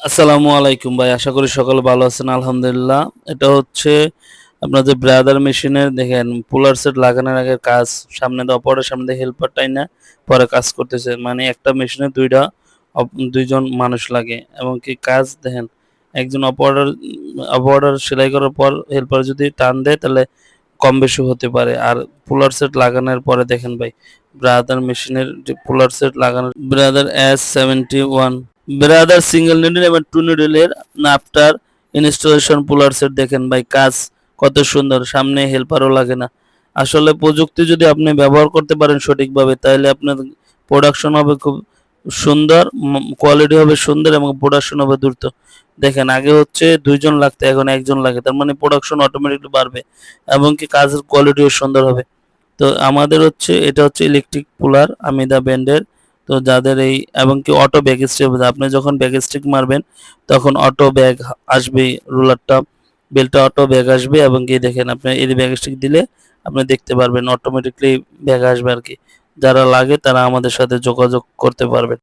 আসসালামু আলাইকুম ভাই, আশা করি সকলে ভালো আছেন, আলহামদুলিল্লাহ। এটা হচ্ছে আপনাদের ব্রাদার মেশিনের দেখেন পুলার সেট লাগানোর আগে কাজ, সামনে দিয়ে অপরের সামনে হেল্পারটাই না, পরে কাজ করতেছে। মানে একটা মেশিনে দুইটা দুইজন মানুষ লাগে। এবং কি কাজ, দেখেন, একজন অপারেটর অপারেটর সেলাই করার পর হেল্পার যদি টান দেয়, তাহলে কম বেশি হতে পারে। আর পুলার সেট লাগানোর পরে দেখেন ভাই ব্রাদার মেশিনের যে পুলার সেট লাগানোর brother S seventy one brother single needle এবং টু নিডলের আফটার ইনস্টলেশন পুলার সেট দেখেন ভাই, কাজ কত সুন্দর, সামনে হেল্পারও লাগে না। আসলে প্রযুক্তি যদি আপনি ব্যবহার করতে পারেন সঠিকভাবে, তাহলে আপনার প্রোডাকশন হবে খুব সুন্দর কোয়ালিটি হবে সুন্দর এবং প্রোডাকশন হবে দ্রুত। দেখেন, আগে হচ্ছে দুইজন লাগতো, এখন একজন লাগে, তার মানে প্রোডাকশন অটোমেটিকলি বাড়বে এবং কি কাজের কোয়ালিটিও সুন্দর হবে। তো আমাদের হচ্ছে, এটা হচ্ছে ইলেকট্রিক পুলার আমিদা ব্যান্ডের তো যাদের এই, এবং কি অটো ব্যাগ স্টিক আপনি যখন ব্যাগ স্ট্রিক মারবেন, তখন অটো ব্যাগ আসবে, রোলারটা, বেলটা অটো ব্যাগ আসবে, এবং কি দেখেন আপনি এই ব্যাগ স্ট্রিক দিলে আপনি দেখতে পারবেন অটোমেটিকলি ব্যাগ আসবে আর কি। যারা লাগে তারা আমাদের সাথে যোগাযোগ করতে পারবেন